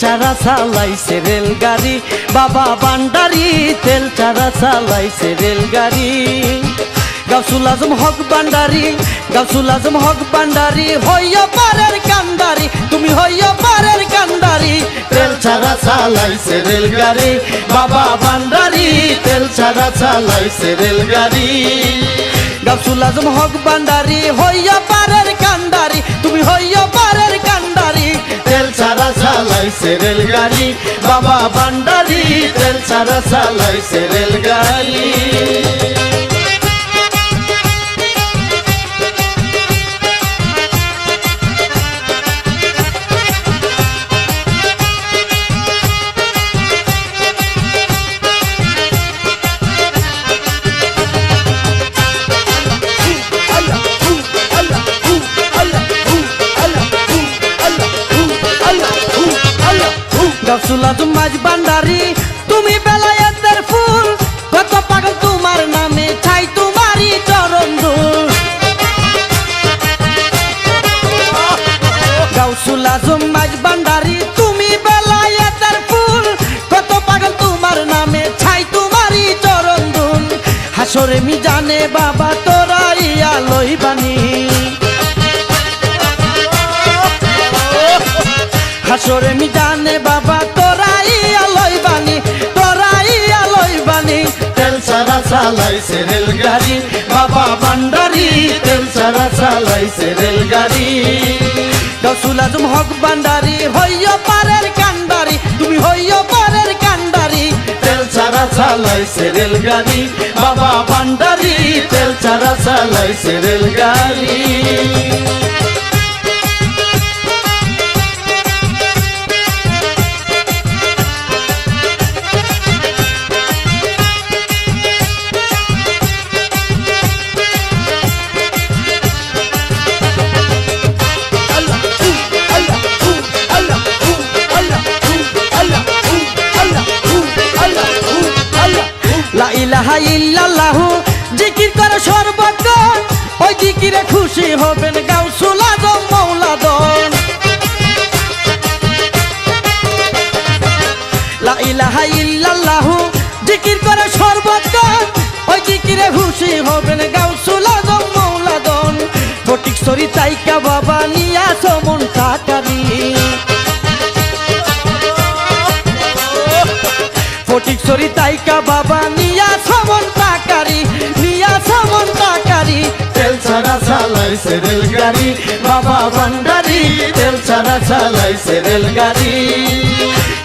চারা চালাইছে রেলগাড়ি। বাবা বান্ডারি, তেল চারা চালাইছে রেলগাড়ি। গাউসুল আজম হক বান্ডারি, গাউসুল আজম হক বান্ডারি, হইয়া পারের কান্ডারি, তুমি হইয়া পারের কান্ডারি। তেল ছাড়া চালাইছে রেলগাড়ি, বাবা বান্ডারি, তেল ছাড়া চালাইছে রেলগাড়ি। গাউসুল আজম হক বান্ডারি, হইয়া পারের চালাইছে রেলগাড়ি বাবা বান্ডারি তেল ছাড়া চালাইছে রেলগাড়ি। গাছুল আজম মাঝ বান্ডারি তুমি বেলায়েতের ফুল কত পাগল তোমার নামে ছাই তোমারই চরণ ধুল। গাউসুল আজম মাঝ বান্ডারি তুমি বেলায়েতের ফুল কত পাগল তোমার নামে তোমারই চরণ হাসরে মি জানে বাবা হাসরে বাবা চালাইছে রেলগাড়ি, বাবা বান্ডারি তেল সারা চালাইছে রেলগাড়ি। গসুল আজম হক বান্ডারি হইয় পারের কান্ডারি, তুমি হইয় পারের কান্ডারি। তেল সারা চালাইছে রেলগাড়ি, বাবা বান্ডারি তেল সারা চালাইছে রেলগাড়ি। ইল্লাল্লাহু, জিকির করে সর্বক্ষণ ওই জিকিরে খুশি হবেন গাউসুল আজম মৌলাদন। লা ইলাহা ইল্লাল্লাহু, জিকির করে সর্বক্ষণ ওই জিকিরে খুশি হবেন গাউসুল আজম মৌলাদন। ফটিক সরি তাইকা বাবা নিয়া সমন টাকারি চালাইছে রেলগাড়ি, বাবা ভান্ডারি, তেল ছাড়া চালাইছে রেলগাড়ি।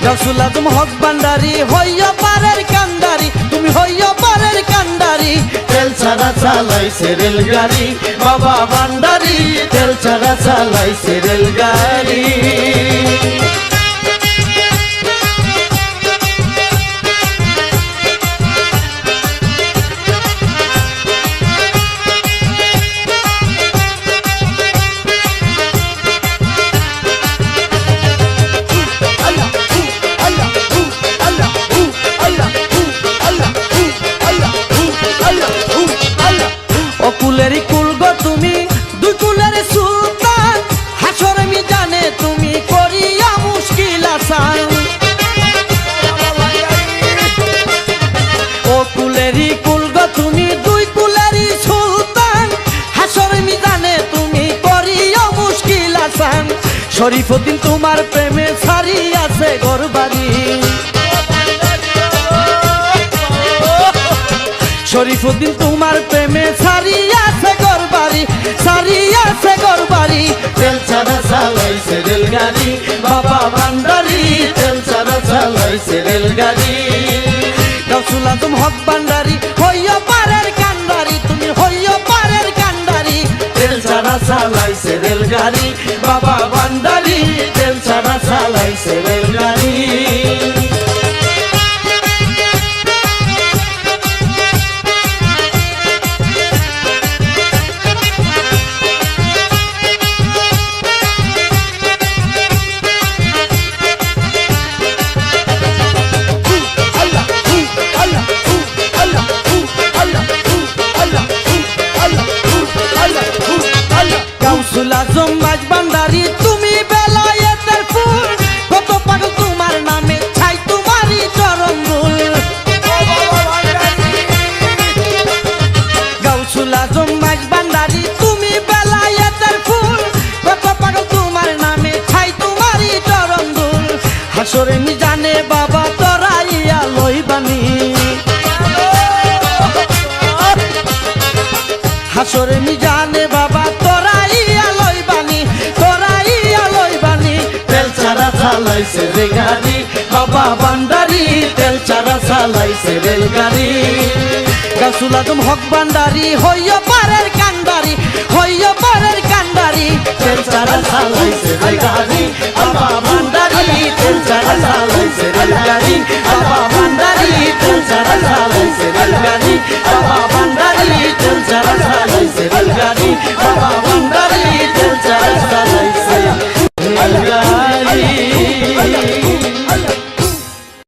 রসুলা তুমি হক ভান্ডারি, হইয়া পারের কান্দারি তুমি হইয়া পারের কান্দারি তেল ছাড়া চালাইছে রেলগাড়ি, বাবা ভান্ডারি, তেল ছাড়া চালাইছে রেলগাড়ি। আসান শরীফুদ্দিন তোমার প্রেমে সারি আছে গরবাড়ি শরীফুদ্দিন তোমার প্রেমে সারিয়াছে গরবারি সারিয়াছে গরবারি তেল ছাড়া চালাইছে রেলগাড়ি, বাবা ভান্ডারি। তেল ছাড়া চালাইছে রেলগাড়ি। গসুল আজম হক ভান্ডারি হইয়া পারের কান্ডারি, তুমি হইয়া পারের কান্ডারি। তেল ছাড়া চালাইছে রেলগাড়ি চালাইছে রেলগাড়ি গাউসুল আজম হাসরে মিজানে বাবা তরাইয়া লইবানি। হাসরে মিজানে বাবা তরাইয়া লইবানি তরাইয়া লইবানি। তেল ছাড়া চালাইছে রে গাড়ি, বাবা বান্ডারি তেল ছাড়া চালাইছে রেলগাড়ি গাছুল আজম হক বান্ডারি হইয় পারের কান্ডারি, হইয় পারের কান্ডারি। তেল ছাড়া চালাইছে রে গাড়ি, বাবা